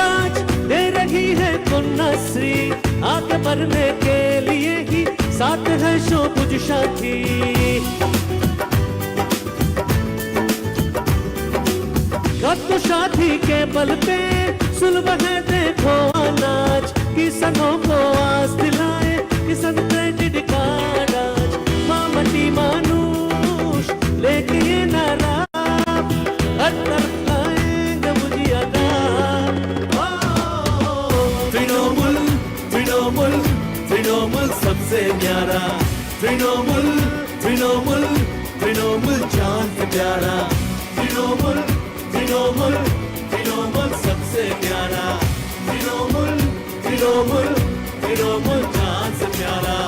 लाज दे रही है तो कन्याश्री आगे बढ़ने के लिए ही साथ है शो कुछ शाखी कब तो शादी के बल पे सुलभ है देखो अनाज, किसनों को आस दिलाए, किसन क्रेडिट कार्ड से प्यारा। तृणमूल तृणमूल तृणमूल चाँद प्यारा। तृणमूल तृणमूल तृणमूल सबसे प्यारा। तृणमूल तृणमूल प्यारा।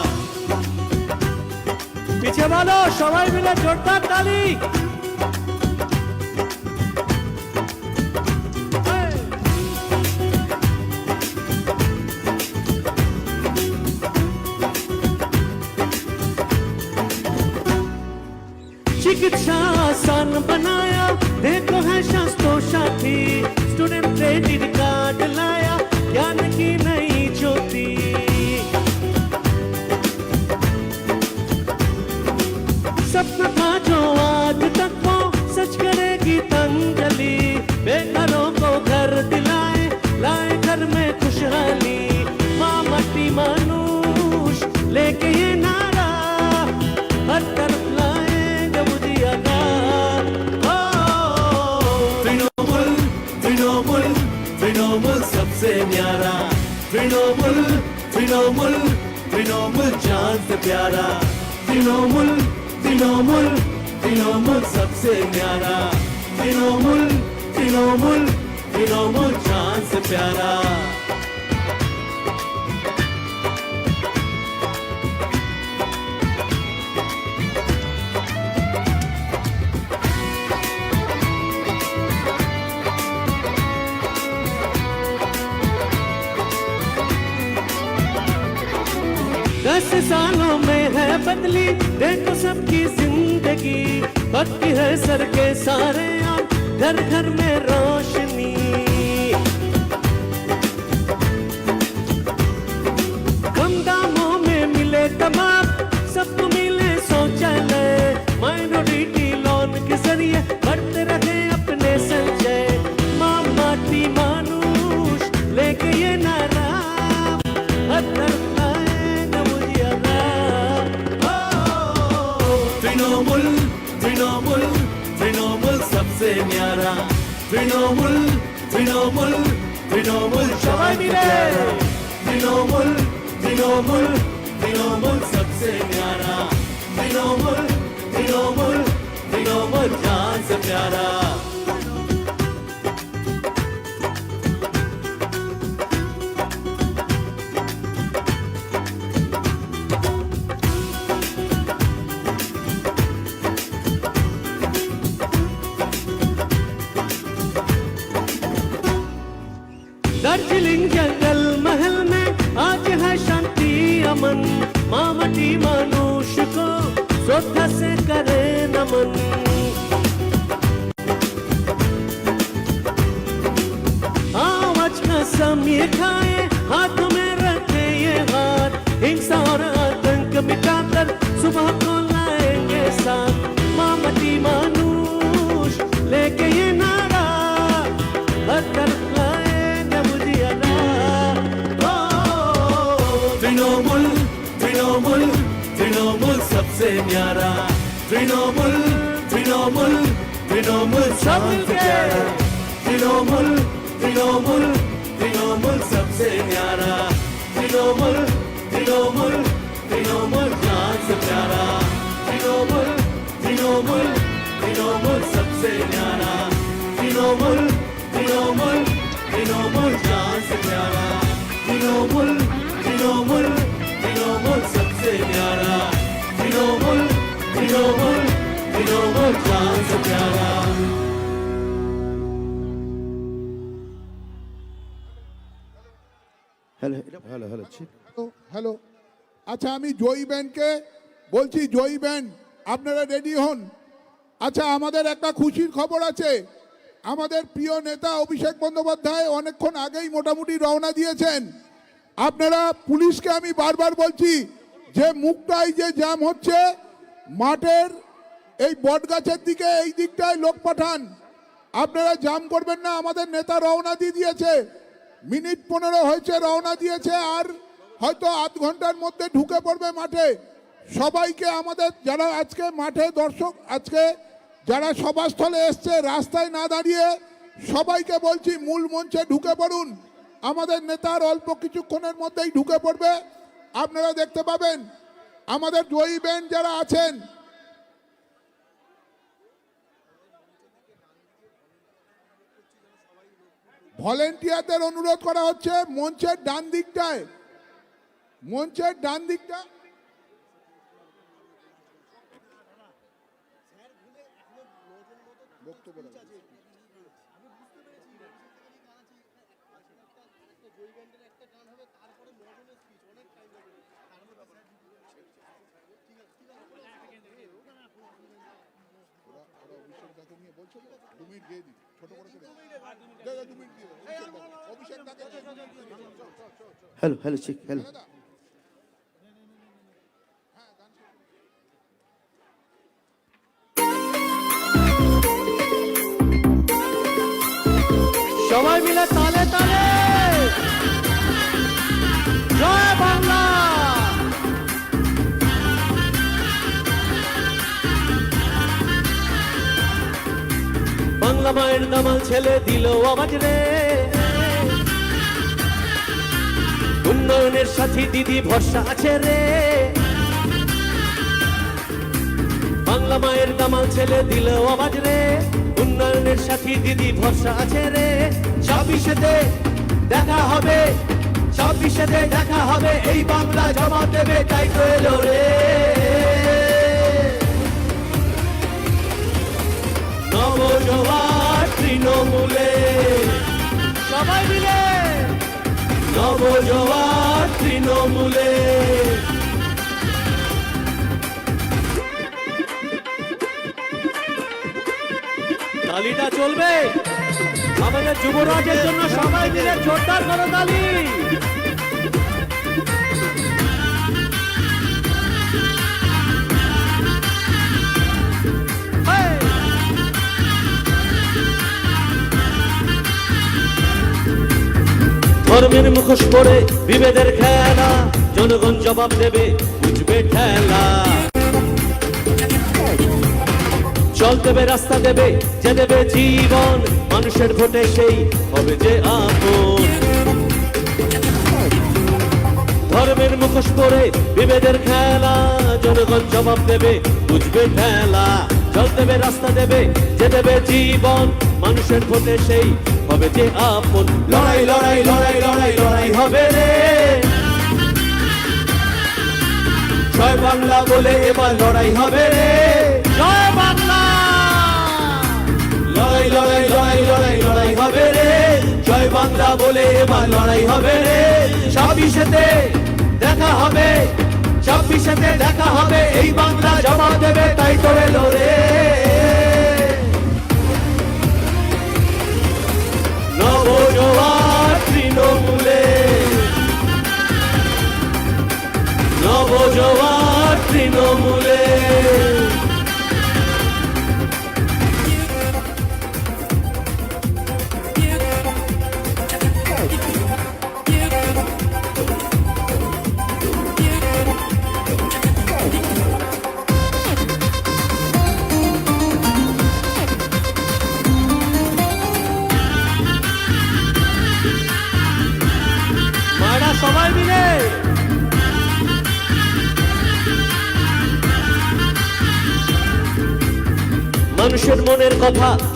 पीछे वालों, सवाई मिले जोरदार ताली। इंसान बना सर के सारे आप घर घर में रोशन তৃণমূল তৃণমূল তৃণমূল সবাই মিলে তৃণমূল তৃণমূল তৃণমূল সবসে প্যারা তৃণমূল তৃণমূল তৃণমূল জান সে প্যারা प्यारा तृणमूल तृणमूल तृणमूल ज्ञान से प्यारा तृणमूल तृणमूल तृणमूल सबसे प्यारा तृणमूल হ্যালো হ্যালো হ্যালো আচ্ছা আমি জয়ী ব্যানকে বলছি জয়ী ব্যান আপনারা রেডি হন। আচ্ছা আমাদের একটা খুশির খবর আছে। আমাদের প্রিয় নেতা অভিষেক বন্দ্যোপাধ্যায় অনেকক্ষণ আগেই মোটামুটি রওনা দিয়েছেন। আপনারা পুলিশকে আমি বারবার বলছি যে মুখটায় যে জ্যাম হচ্ছে মাঠের এই বটগাছের দিকে এই দিকটায় লোক পাঠান। আপনারা জাম করবেন না আমাদের নেতা রওনা দিয়ে দিয়েছে। মিনিট পনেরো হয়েছে, রওনা দিয়েছে, আর হয়তো আধ ঘণ্টার মধ্যে ঢুকে পড়বে মাঠে। সবাইকে আমাদের যারা আজকে মাঠে দর্শক, আজকে যারা সভাস্থলে এসছে, রাস্তায় না দাঁড়িয়ে সবাইকে বলছি, মূল মঞ্চে ঢুকে পড়ুন। আমাদের নেতার অল্প কিছুক্ষণের মধ্যেই ঢুকে পড়বে। আপনারা দেখতে পাবেন, আমাদের জয়ী ব্যান্ড যারা আছেন ভলেন্টিয়ারদের অনুরোধ করা হচ্ছে মঞ্চের ডান দিকটায়। মঞ্চের ডান দিকটা বক্তব্য রাখুন। ওরা ওরা অভিষেক দাকে নিয়ে বলছে দু মিনিট দিয়ে দিই ছোট করে করে দে, দে, দু মিনিট দিয়ে অভিষেক দাকে। অভিষেক দাকে দিয়ে দে। হ্যালো হ্যালো ঠিক হ্যালো মায়ের দামাল ছেলে দিল আওয়াজ রে। উন্নয়নের সাথী দিদি ভরসা আছে রে। বাংলা মায়ের দামাল ছেলে দিল আওয়াজ রে। উন্নয়নের সাথী দিদি ভরসা আছে রে। ছাব্বিশেতে দেখা হবে ছাব্বিশেতে দেখা হবে, এই বাংলা জমা দেবে, তাই তো এলো রে। নবজোয়ার নবজোয়ার তৃণমূলে। তালিটা চলবে। আমাদের যুবরাজের জন্য সবাই মিলে জোরদার করো তালি। ধর্মের মুখোশ পরে বিভেদের খেলা। জনগণ জবাব দেবে বুঝবে ঠেলা। জল দেবে, রাস্তা দেবে, যে দেবে জীবন। মানুষের ভোটে সেই হবে যে আপন। ধর্মের মুখোশ পরে বিভেদের খেলা। জনগণ জবাব দেবে বুঝবে ঠেলা। জল দেবে, রাস্তা দেবে, যে দেবে জীবন। মানুষের ভোটে সেই হবে যে আপন। লড়াই লড়াই লড়াই লড়াই লড়াই হবে রে। জয় বাংলা বলে এবার লড়াই হবে রে। জয় বাংলা! লড়াই লড়াই লড়াই লড়াই লড়াই হবে রে। জয় বাংলা বলে এবার লড়াই হবে রে। ছাব্বিশেতে দেখা হবে ছাব্বিশেতে দেখা হবে। এই বাংলা জমা দেবে তাই তো এলো নবজোয়ার তৃণমূলে। নবজোয়ার তৃণমূলে।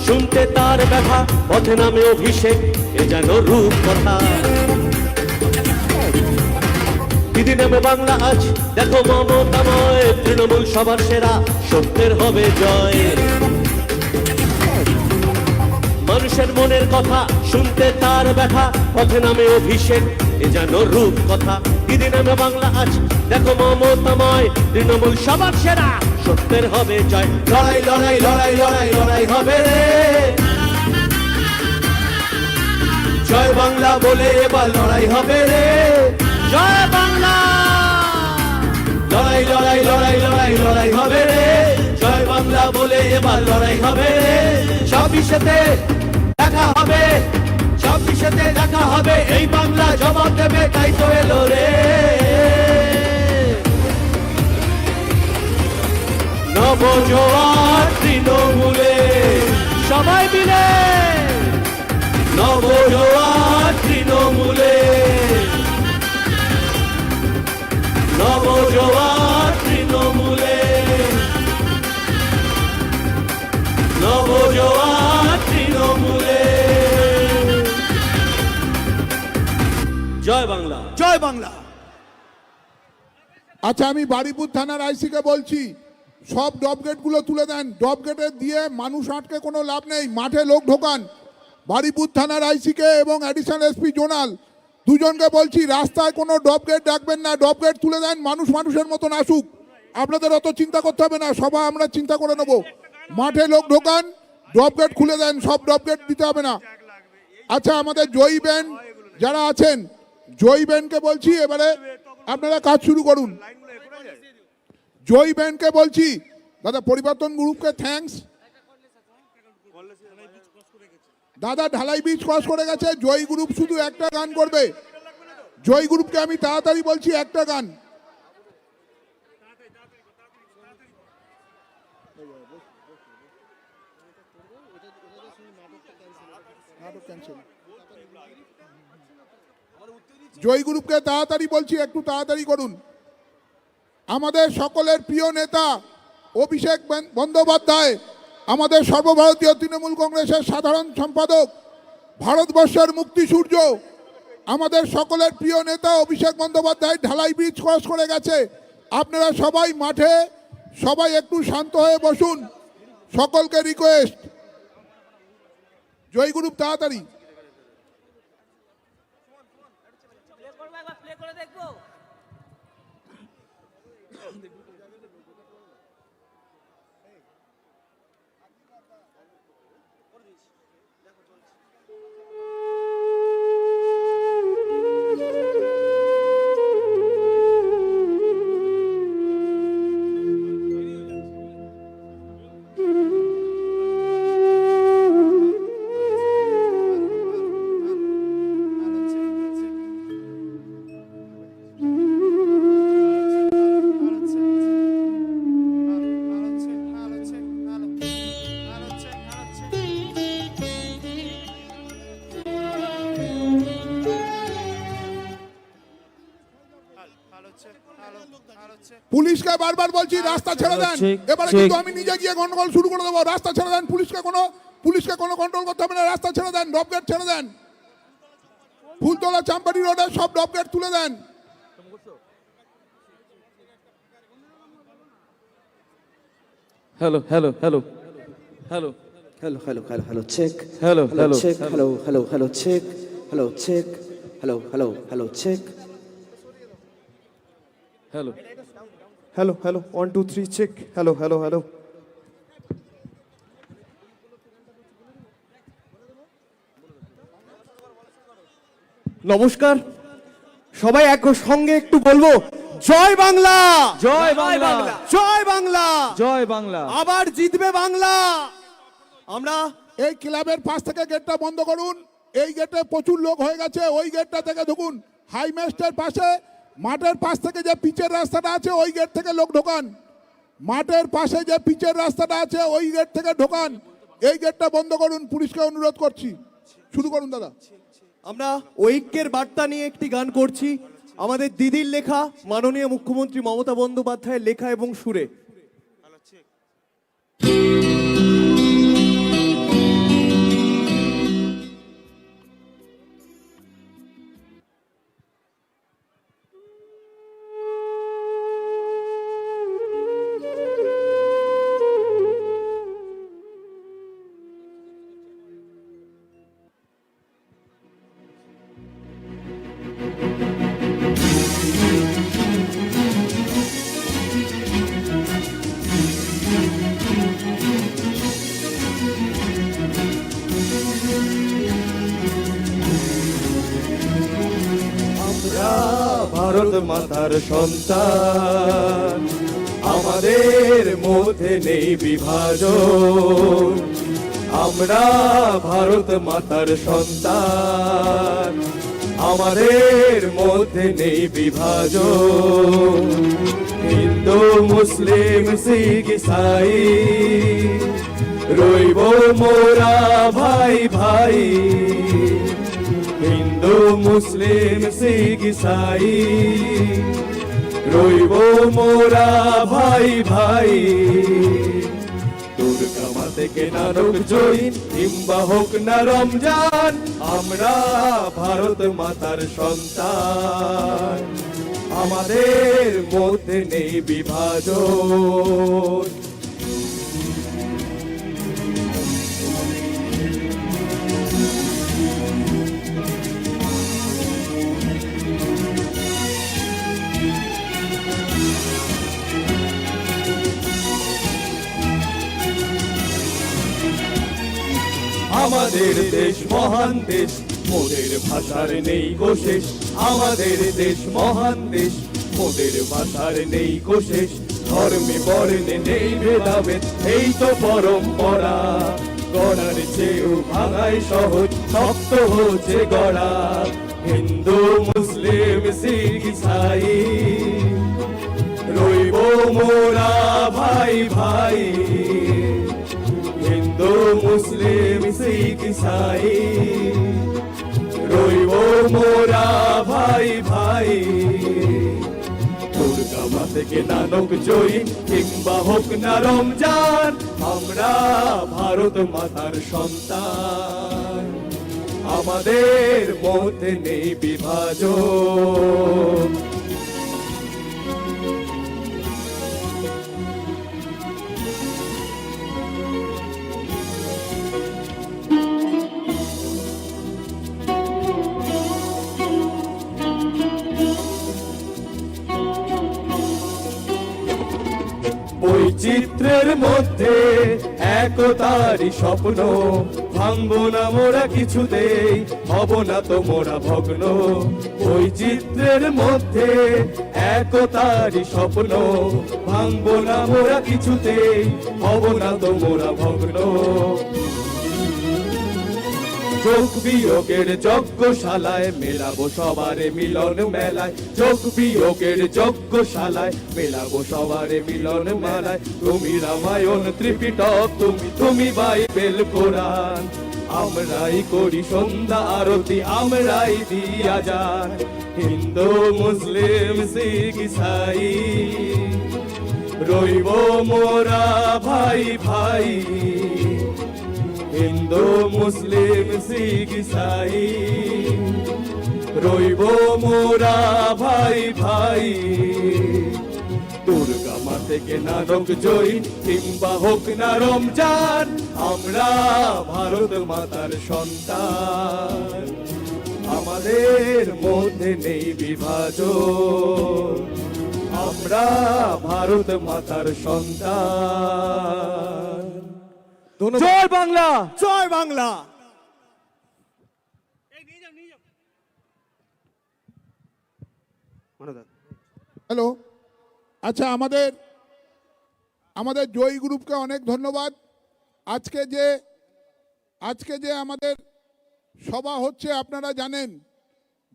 শুনতে তার ব্যথা, পথে নামে অভিষেক, এ যেন রূপ কথা দিদি নেবে বাংলা আজ? দেখো মমতাময়, তৃণমূল সবার সেরা, সত্যের হবে জয়। মানুষের মনের কথা, শুনতে তার ব্যথা, পথে নামে অভিষেক, এ যেন রূপ কথা দিদি নামে বাংলা আজ। দেখো মমতাময়, তৃণমূল সবার সেরা। সত্যের হবে জয়। লড়াই লড়াই লড়াই লড়াই লড়াই হবে রে। জয় বাংলা বলে এবার লড়াই হবে রে। জয় বাংলা। লড়াই লড়াই লড়াই লড়াই লড়াই হবে রে। জয় বাংলা বলে এবার লড়াই হবে রে। ছাব্বিশেতে দেখা হবে। ছাব্বিশেতে দেখা হবে। এই বাংলা জবাব দেবে, তাই তো এলো রে। নবজোয়ার তৃণমূলে। সবাই মিলে। নবজোয়ার তৃণমূলে। নবজোয়ার তৃণমূলে। নবজোয়ার জয় বাংলা। জয় বাংলা। আচ্ছা আমি বারিপুর থানার আইসিকে বলছি, সব ডব গেটগুলো তুলে দেন। ডব গেটে দিয়ে মানুষ আটকে কোনো লাভ নেই, মাঠে লোক ঢোকান। বারিপুর থানার আইসিকে এবং অ্যাডিশনাল এসপি জোনাল দুজনকে বলছি, রাস্তায় কোনো ডব গেট ডাকবেন না, ডব গেট তুলে দেন, মানুষ মানুষের মতন আসুক। আপনাদের অত চিন্তা করতে হবে না সবাই আমরা চিন্তা করে নেব। মাঠে লোক ঢোকান, ডব গেট খুলে দেন, সব ডব গেট দিতে হবে না। আচ্ছা আমাদের জয়ী ব্যান্ড যারা আছেন জয়ী ব্যান্ডকে বলছি এবারে আপনারা কাজ শুরু করুন। জয়ী ব্যান্ডকে বলছি দাদা পরিবর্তন গ্রুপকে থ্যাঙ্কস দাদা ঢালাই বীজ ক্রস করে গেছে জয় গ্রুপ শুধু একটা গান করবে। জয় গ্রুপকে আমি তাড়াতাড়ি বলছি একটা গান। জয় তাড়াতাড়ি বলছি, একটু তাড়াতাড়ি করুন। আমাদের সকলের প্রিয় নেতা অভিষেক বন- বন্দ্যোপাধ্যায়, আমাদের সর্বভারতীয় তৃণমূল কংগ্রেসের সাধারণ সম্পাদক, ভারতবর্ষের মুক্তি সূর্য, আমাদের সকলের প্রিয় নেতা অভিষেক বন্দ্যোপাধ্যায় ঢালাই ব্রিজ ক্রস করে গেছে। আপনারা সবাই মাঠে, সবাই একটু শান্ত হয়ে বসুন। সকলকে রিকোয়েস্ট জয় গ্রুপ তাড়াতাড়ি। বলছি রাস্তা ছেড়ে দেন এবারে কিন্তু আমি নিজে গিয়ে গন্ডগোল শুরু করে দেবো রাস্তা ছেড়ে দেন পুলিশকে কোনো পুলিশকে কোনো কন্ট্রোল করতে হবে না রাস্তা ছেড়ে দেন ডব গেট ছেড়ে দেন ফুলতলা চাম্পাটি রোডে সব ডব গেট তুলে দেন hello hello hello hello Hello, hello, hello, hello, check. Hello, hello, hello, check. hello. Hello, hello, hello, check. Hello, check. Hello, hello, hello, hello hello, one, two, three, check. Hello, hello, hello. নমস্কার। সবাই এক সঙ্গে একটু বলব জয় বাংলা! জয় বাংলা। জয় বাংলা! জয় বাংলা। আবার জিতবে বাংলা! আমরা এই ক্লাবের পাশ থেকে গেটটা বন্ধ করুন। এই গেটে প্রচুর লোক হয়ে গেছে। ওই গেটটা থেকে ঢুকুন। হাই ম্যাস্টের পাশে মাঠের পাশ থেকে যে পিচের রাস্তাটা আছে, ওই গেট থেকে লোক ঢোকান। মাঠের পাশে যে পিচের রাস্তাটা আছে, ওই গেট থেকে ঢোকান। এই গেটটা বন্ধ করুন, পুলিশকে অনুরোধ করছি। শুরু করুন, দাদা। আমরা ঐক্যের বার্তা নিয়ে একটি গান করছি। আমাদের দিদির লেখা, মাননীয় মুখ্যমন্ত্রী মমতা বন্দ্যোপাধ্যায়ের লেখা এবং সুরে। সন্তান। আমাদের মধ্যে নেই বিভাজন। আমরা ভারত মাতার সন্তান। আমাদের মধ্যে নেই বিভাজন। হিন্দু, মুসলিম, শিখ, ইসাই। রইব মোরা ভাই ভাই। হিন্দু মুসলিম শিখ ইসাই রইব মোরা ভাই ভাই দুর্গা মা থেকে নানক জৈন কিংবা হোক না রমজান আমরা ভারত মাতার সন্তান আমাদের মধ্যে নেই বিভাজন আমাদের দেশ মহান দেশ, মোদের ভাষার নেই কোশেষ আমাদের দেশ মহান দেশ, মোদের ভাষার নেই কোশেষ ধর্মে বর্ণে নেই ভেদাভেদ, এই তো পরম্পরা। গড়ার চেয়েও ভাঙাই সহজ, শক্ত হচ্ছে গড়া। হিন্দু, মুসলিম, শিখ, ইসাই। রইব মোরা ভাই ভাই। হিন্দু, মুসলিম, শিখ, ইসাই। রইব মোরা ভাই ভাই। দুর্গা থেকে নানক জয়ী, কিংবা হোক না রমজান, আমরা ভারত মাতার সন্তান। আমাদের মধ্যে নেই বিভাজন। মধ্যে একতারই স্বপ্ন। ভাঙব না মোরা কিছুতেই, হব না তো মোরা ভগ্ন। বৈচিত্র্যের মধ্যে একতারই স্বপ্ন। ভাঙব না মোরা কিছুতেই, হব না তো মোরা ভগ্ন। যোগ বিয়োগের যজ্ঞশালায় মেলাবো সবারে মিলন মেলায়। যোগ বিয়োগের যজ্ঞশালায় মেলাবো সবারে মিলন মেলায়। তুমি রামায়ণ ত্রিপিটক, তুমি তুমি বাইবেল কোরআন। আমরাই করি সন্ধ্যা আরতি, আমরাই দিয়া যান। হিন্দু, মুসলিম, শিখ, ইসাই। রইব মোরা ভাই ভাই। হিন্দু মুসলিম শিখ ইসাই রইব মোরা ভাই ভাই। দুর্গা মা থেকে নানক জৈন কিংবা হোক না রমজান, আমরা ভারত মাতার সন্তান। আমাদের মধ্যে নেই বিভাজন, আমরা ভারত মাতার সন্তান। জয় বাংলা। জয় বাংলা। হ্যালো। আচ্ছা আমাদের আমাদের জয়ী গ্রুপকে অনেক ধন্যবাদ। আজকে যে আজকে যে আমাদের সভা হচ্ছে আপনারা জানেন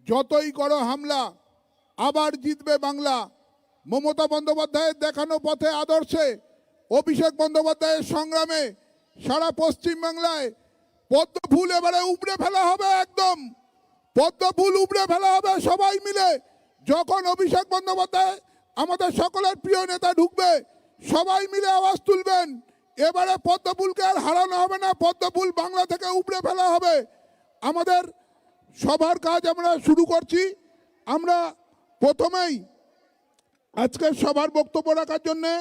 যতই করো হামলা আবার জিতবে বাংলা। মমতা বন্দ্যোপাধ্যায়ের দেখানো পথে আদর্শে অভিষেক বন্দ্যোপাধ্যায়ের সংগ্রামে সারা পশ্চিমবাংলায় পদ্ম ফুল এবারে উপড়ে ফেলা হবে একদম। পদ্ম ফুল উপড়ে ফেলা হবে সবাই মিলে। যখন অভিষেক বন্দ্যোপাধ্যায় আমাদের সকলের প্রিয় নেতা ঢুকবে, সবাই মিলে আওয়াজ তুলবেন। এবারে পদ্মফুলকে আর হারানো হবে না পদ্মফুল বাংলা থেকে উপড়ে ফেলা হবে। আমাদের সবার কাজ আমরা শুরু করছি। আমরা প্রথমেই আজকের সবার বক্তব্য রাখার জন্যে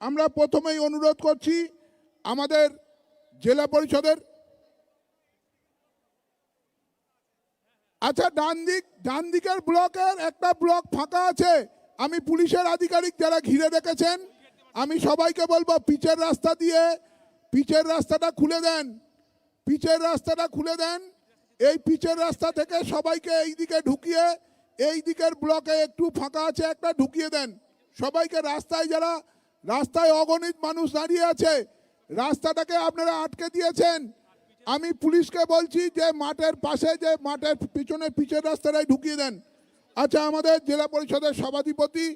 আমরা প্রথমেই অনুরোধ করছি, আমাদের জেলা পরিষদের। আচ্ছা ডান দিক ডান দিকের ব্লকের একটা ব্লক ফাঁকা আছে। আমি পুলিশের আধিকারিক যারা ঘিরে রেখেছেন, আমি সবাইকে বলব পিচের রাস্তা দিয়ে, পিচের রাস্তাটা খুলে দেন। পিচের রাস্তাটা খুলে দেন। এই পিচের রাস্তা থেকে সবাইকে এই দিকে ঢুকিয়ে এই দিকের ব্লকে একটু ফাঁকা আছে একটা ঢুকিয়ে দেন। সবাইকে রাস্তায় যারা, রাস্তায় অগণিত মানুষ দাঁড়িয়ে আছে রাস্তাটাকে আপনারা আটকে দিয়েছেন। আমি পুলিশকে বলছি যে মাঠের পাশে, যে মাঠের পিছনে, পিছের রাস্তাটাই ঢুকিয়ে দেন। আচ্ছা আমাদের জেলা পরিষদের সভাধিপতি,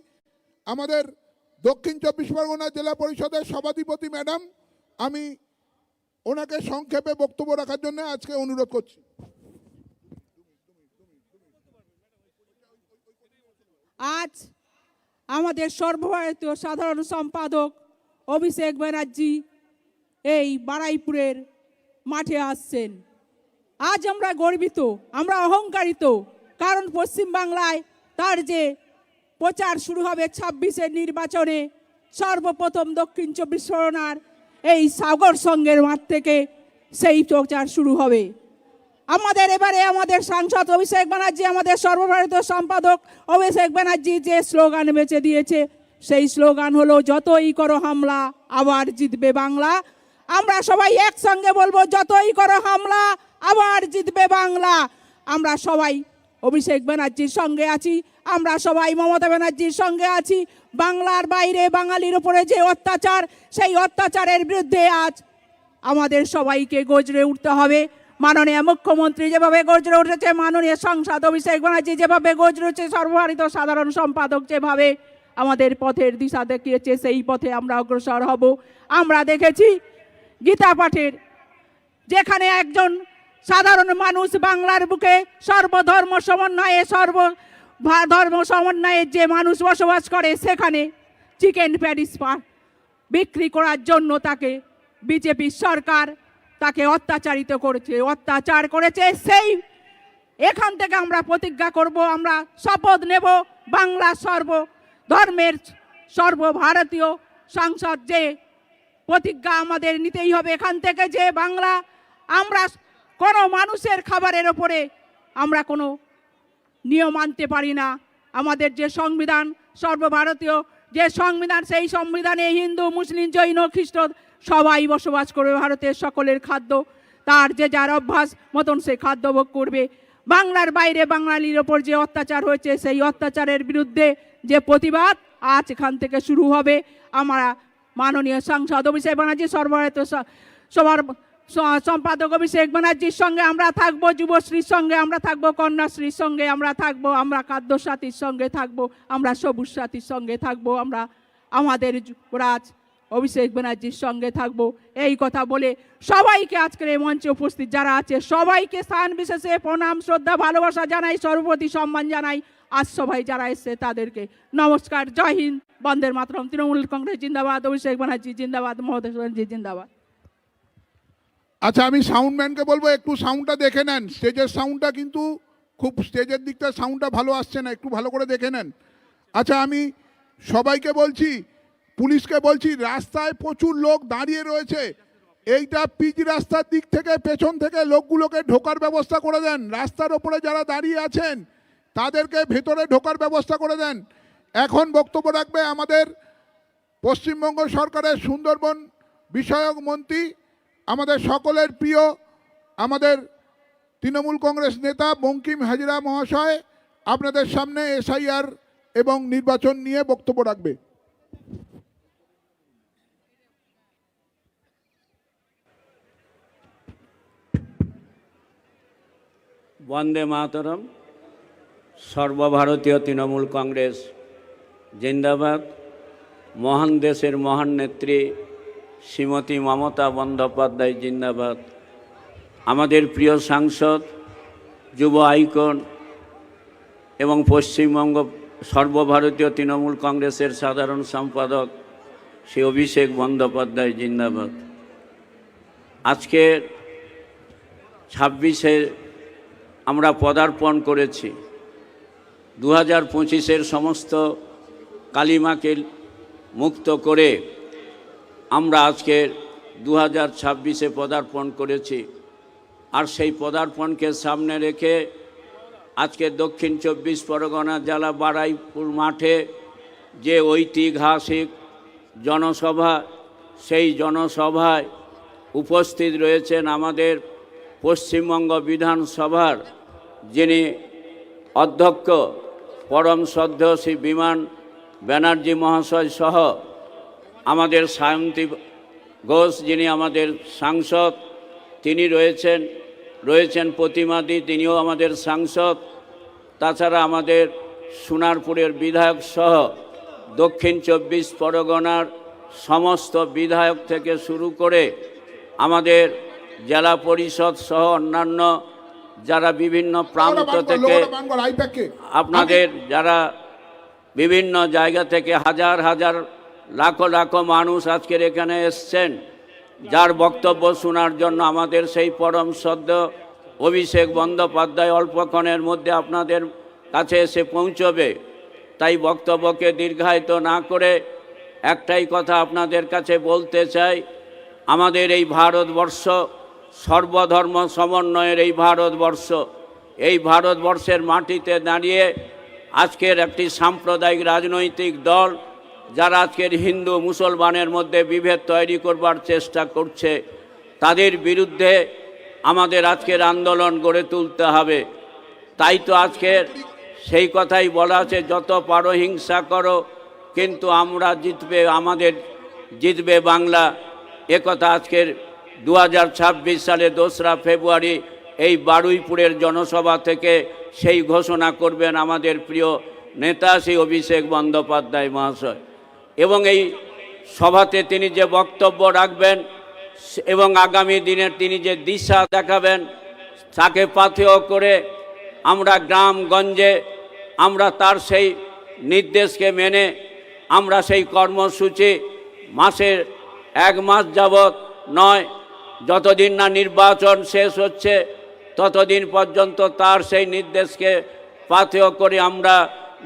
আমাদের দক্ষিণ চব্বিশ পরগনা জেলা পরিষদের সভাধিপতি ম্যাডাম, আমি ওনাকে সংক্ষেপে বক্তব্য রাখার জন্য আজকে অনুরোধ করছি। আজ আমাদের সর্বভারতীয় সাধারণ সম্পাদক অভিষেক ব্যানার্জি এই বারাইপুরের মাঠে আসছেন। আজ আমরা গর্বিত, আমরা অহংকারিত, কারণ পশ্চিমবাংলায় তার যে প্রচার শুরু হবে ছাব্বিশের নির্বাচনে, সর্বপ্রথম দক্ষিণ চব্বিশ পরগনার এই সাগর সঙ্গের মাঠ থেকে সেই প্রচার শুরু হবে। আমাদের এবারে আমাদের সাংসদ অভিষেক ব্যানার্জি, আমাদের সর্বভারতীয় সম্পাদক অভিষেক ব্যানার্জি যে স্লোগান বেঁচে দিয়েছে, সেই স্লোগান হলো, যতই করো হামলা, আবার জিতবে বাংলা। আমরা সবাই একসঙ্গে বলব, যতই করো হামলা, আবার জিতবে বাংলা। আমরা সবাই অভিষেক ব্যানার্জির সঙ্গে আছি, আমরা সবাই মমতা ব্যানার্জির সঙ্গে আছি। বাংলার বাইরে বাঙালির উপরে যে অত্যাচার, সেই অত্যাচারের বিরুদ্ধে আজ আমাদের সবাইকে গজরে উঠতে হবে। মাননীয় মুখ্যমন্ত্রী যেভাবে গজরে উঠেছে, মাননীয় সংসদ অভিষেক ব্যানার্জি যেভাবে গজরে উঠেছে, সর্বভারতীয় সাধারণ সম্পাদক যেভাবে আমাদের পথের দিশা দেখিয়েছে, সেই পথে আমরা অগ্রসর হব। আমরা দেখেছি গীতা পাঠের, যেখানে একজন সাধারণ মানুষ বাংলার বুকে সর্বধর্ম সমন্বয়ে, সর্ব ধর্ম সমন্বয়ে যে মানুষ বসবাস করে, সেখানে চিকেন প্যারিস পা বিক্রি করার জন্য তাকে বিজেপি সরকার তাকে অত্যাচারিত করেছে, অত্যাচার করেছে। সেই এখান থেকে আমরা প্রতিজ্ঞা করব, আমরা শপথ নেব বাংলা সর্ব ধর্মের সর্বভারতীয় সংসদ যে প্রতিজ্ঞা আমাদের নিতেই হবে। এখান থেকে যে বাংলা আমরা কোনো মানুষের খাবারের ওপরে আমরা কোনো নিয়ম আনতে পারি না। আমাদের যে সংবিধান, সর্বভারতীয় যে সংবিধান, সেই সংবিধানে হিন্দু, মুসলিম, জৈন, খ্রিস্ট সবাই বসবাস করবে ভারতের সকলের খাদ্য। তার যে যার অভ্যাস মতন সে খাদ্য ভোগ করবে। বাংলার বাইরে বাঙালির ওপর যে অত্যাচার হয়েছে, সেই অত্যাচারের বিরুদ্ধে যে প্রতিবাদ আজ এখান থেকে শুরু হবে। আমরা মাননীয় সাংসদ অভিষেক ব্যানার্জি সর্বভারতীয় সবার সম্পাদক অভিষেক ব্যানার্জির সঙ্গে আমরা থাকব, যুবশ্রীর সঙ্গে আমরা থাকব, কন্যাশ্রীর সঙ্গে আমরা থাকব, আমরা খাদ্য সাথীর সঙ্গে থাকব, আমরা সবুজ সাথীর সঙ্গে থাকব, আমরা আমাদের যুবরাজ অভিষেক ব্যানার্জির সঙ্গে থাকব। এই কথা বলে সবাইকে আজকের এই মঞ্চে উপস্থিত যারা আছে, সবাইকে স্থান বিশেষে প্রণাম, শ্রদ্ধা, ভালোবাসা জানাই সর্বপ্রতি সম্মান জানাই। আজ সবাই যারা এসছে তাদেরকে নমস্কার। জয় হিন্দ। বন্দের মাতরম। তৃণমূল কংগ্রেস জিন্দাবাদ, অভিষেক ব্যানার্জি জিন্দাবাদ মমতা জিন্দাবাদ। আচ্ছা আমি সাউন্ডম্যানকে বলব, একটু সাউন্ডটা দেখে নেন। স্টেজের সাউন্ডটা কিন্তু খুব, স্টেজের দিকটা সাউন্ডটা ভালো আসছে না, একটু ভালো করে দেখে নেন। আচ্ছা আমি সবাইকে বলছি, পুলিশকে বলছি, রাস্তায় প্রচুর লোক দাঁড়িয়ে রয়েছে। এইটা পিচ রাস্তার দিক থেকে, পেছন থেকে লোকগুলোকে ঢোকার ব্যবস্থা করে দেন। রাস্তার ওপরে যারা দাঁড়িয়ে আছেন তাদেরকে ভেতরে ঢোকার ব্যবস্থা করে দেন। এখন বক্তব্য রাখবে আমাদের পশ্চিমবঙ্গ সরকারের সুন্দরবন বিষয়ক মন্ত্রী, আমাদের সকলের প্রিয়, আমাদের তৃণমূল কংগ্রেস নেতা বঙ্কিম হাজিরা মহাশয়, আপনাদের সামনে এসআইআর এবং নির্বাচন নিয়ে বক্তব্য রাখবে। বন্দে মাতরম। সর্বভারতীয় তৃণমূল কংগ্রেস, জিন্দাবাদ। মহান দেশের মহান নেত্রী শ্রীমতী মমতা বন্দ্যোপাধ্যায় জিন্দাবাদ। আমাদের প্রিয় সাংসদ, যুব আইকন এবং পশ্চিমবঙ্গ সর্বভারতীয় তৃণমূল কংগ্রেসের সাধারণ সম্পাদক শ্রী অভিষেক বন্দ্যোপাধ্যায় জিন্দাবাদ। আজকের ছাব্বিশে আমরা পদার্পণ করেছি। দু হাজার পঁচিশের সমস্ত কালিমাকে মুক্ত করে আমরা আজকে দু হাজার ছাব্বিশে পদার্পণ করেছি। আর সেই পদার্পণকে সামনে রেখে আজকে দক্ষিণ চব্বিশ পরগনা জেলা বারাইপুর মাঠে যে ঐতিহাসিক জনসভা, সেই জনসভায় উপস্থিত রয়েছেন আমাদের পশ্চিমবঙ্গ বিধানসভার যিনি অধ্যক্ষ পরম শ্রদ্ধ শ্রী বিমান ব্যানার্জি মহাশয় সহ আমাদের সায়ন্তী ঘোষ যিনি আমাদের সাংসদ, তিনি রয়েছেন রয়েছেন প্রতিমাদি, তিনিও আমাদের সাংসদ। তাছাড়া আমাদের সোনারপুরের বিধায়ক সহ দক্ষিণ চব্বিশ পরগনার সমস্ত বিধায়ক থেকে শুরু করে আমাদের জেলা পরিষদ সহ অন্যান্য যারা বিভিন্ন প্রান্ত থেকে আপনাদের যারা বিভিন্ন জায়গা থেকে হাজার হাজার লাখো লাখো মানুষ আজকের এখানে এসছেন যার বক্তব্য শোনার জন্য আমাদের সেই পরম সদ্য অভিষেক বন্দ্যোপাধ্যায় অল্পক্ষণের মধ্যে আপনাদের কাছে এসে পৌঁছবে। তাই বক্তব্যকে দীর্ঘায়িত না করে একটাই কথা আপনাদের কাছে বলতে চাই আমাদের এই ভারতবর্ষ সর্বধর্ম সমন্বয়ের এই ভারতবর্ষ, এই ভারতবর্ষের মাটিতে দাঁড়িয়ে আজকের একটি সাম্প্রদায়িক রাজনৈতিক দল, যারা আজকের হিন্দু মুসলমানের মধ্যে বিভেদ তৈরি করবার চেষ্টা করছে, তাদের বিরুদ্ধে আমাদের আজকের আন্দোলন গড়ে তুলতে হবে। তাই তো আজকের সেই কথাই বলা আছে, যত পারো হিংসা করো, কিন্তু আমরা জিতবে, আমাদের জিতবে বাংলা। একথা আজকের দু হাজার ছাব্বিশ সালে দোসরা ফেব্রুয়ারি এই বারুইপুরের জনসভা থেকে সেই ঘোষণা করবেন আমাদের প্রিয় নেতা সেই অভিষেক বন্দ্যোপাধ্যায় মহাশয়। এবং এই সভাতে তিনি যে বক্তব্য রাখবেন এবং আগামী দিনের তিনি যে দিশা দেখাবেন, তাকে পাথেয় করে আমরা গ্রামগঞ্জে আমরা তার সেই নির্দেশকে মেনে আমরা সেই কর্মসূচি মাসের এক মাস যাবৎ নয় যতদিন না নির্বাচন শেষ হচ্ছে, ততদিন পর্যন্ত তার সেই নির্দেশকে পাথেয় করে আমরা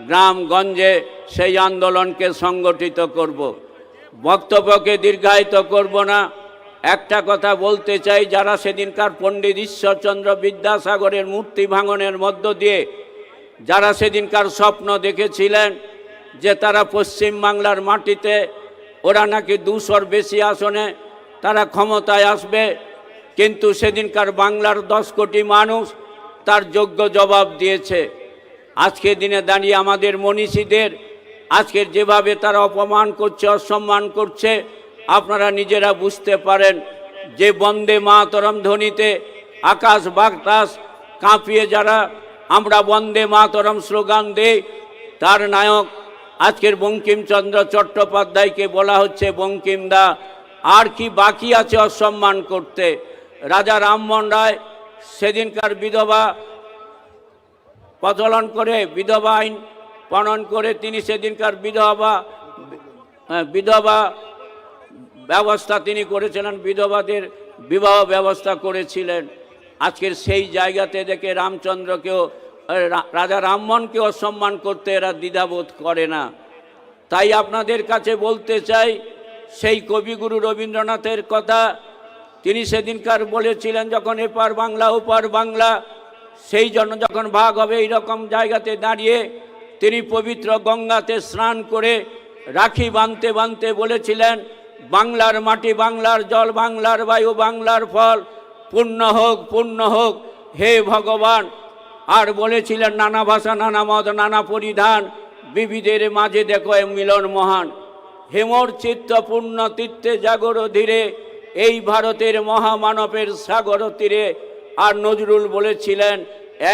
গ্রামগঞ্জে সেই আন্দোলনকে সংগঠিত করব। বক্তব্যকে দীর্ঘায়িত করব না একটা কথা বলতে চাই, যারা সেদিনকার পণ্ডিত ঈশ্বরচন্দ্র বিদ্যাসাগরের মূর্তি ভাঙনের মধ্য দিয়ে, যারা সেদিনকার স্বপ্ন দেখেছিলেন যে তারা পশ্চিম বাংলার মাটিতে, ওরা নাকি দুশোর বেশি আসনে তারা ক্ষমতায় আসবে, কিন্তু সেদিনকার বাংলার দশ কোটি মানুষ তার যোগ্য জবাব দিয়েছে। আজকের দিনে দাঁড়িয়ে আমাদের মনীষীদের, আজকের যেভাবে তারা অপমান করছে, অসম্মান করছে, আপনারা নিজেরা বুঝতে পারেন যে বন্দে মাতরম ধ্বনিতে আকাশ বাতাস কাঁপিয়ে যারা, আমরা বন্দে মাতরম স্লোগান দেই, তার নায়ক আজকের বঙ্কিমচন্দ্র চট্টোপাধ্যায়কে বলা হচ্ছে বঙ্কিমদা আর কি বাকি আছে অসম্মান করতে? রাজা রামমোহন রায় সেদিনকার বিধবা প্রচলন করে বিধবা আইন প্রণয়ন করে তিনি সেদিনকার বিধবা হ্যাঁ, বিধবা ব্যবস্থা তিনি করেছিলেন বিধবাদের বিবাহ ব্যবস্থা করেছিলেন। আজকের সেই জায়গাতে দেখে রামচন্দ্রকেও রাজা রামমোহনকেও সম্মান করতে এরা দ্বিধাবোধ করে না। তাই আপনাদের কাছে বলতে চাই সেই কবিগুরু রবীন্দ্রনাথের কথা তিনি সেদিনকার বলেছিলেন যখন এপার বাংলা, ওপার বাংলা, সেই জন্য যখন ভাগ হবে এইরকম জায়গাতে দাঁড়িয়ে তিনি পবিত্র গঙ্গাতে স্নান করে রাখি বাঁধতে বাঁধতে বলেছিলেন, বাংলার মাটি বাংলার জল, বাংলার বায়ু, বাংলার ফল, পূর্ণ হোক পূর্ণ হোক, হে ভগবান। আর বলেছিলেন, নানা ভাষা, নানা মত, নানা পরিধান বিবিধের মাঝে দেখো মিলন মহান। হেমর চিত্তপূর্ণ তীর্থে জাগর ধীরে এই ভারতের মহামানবের সাগর তীরে। আর নজরুল বলেছিলেন,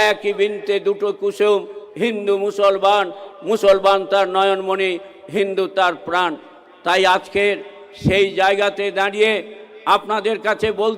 একই বিনতে দুটো কুসুম, হিন্দু মুসলমান মুসলমান তার নয়নমণি, হিন্দু তার প্রাণ। তাই আজকের সেই জায়গাতে দাঁড়িয়ে আপনাদের কাছে বলতে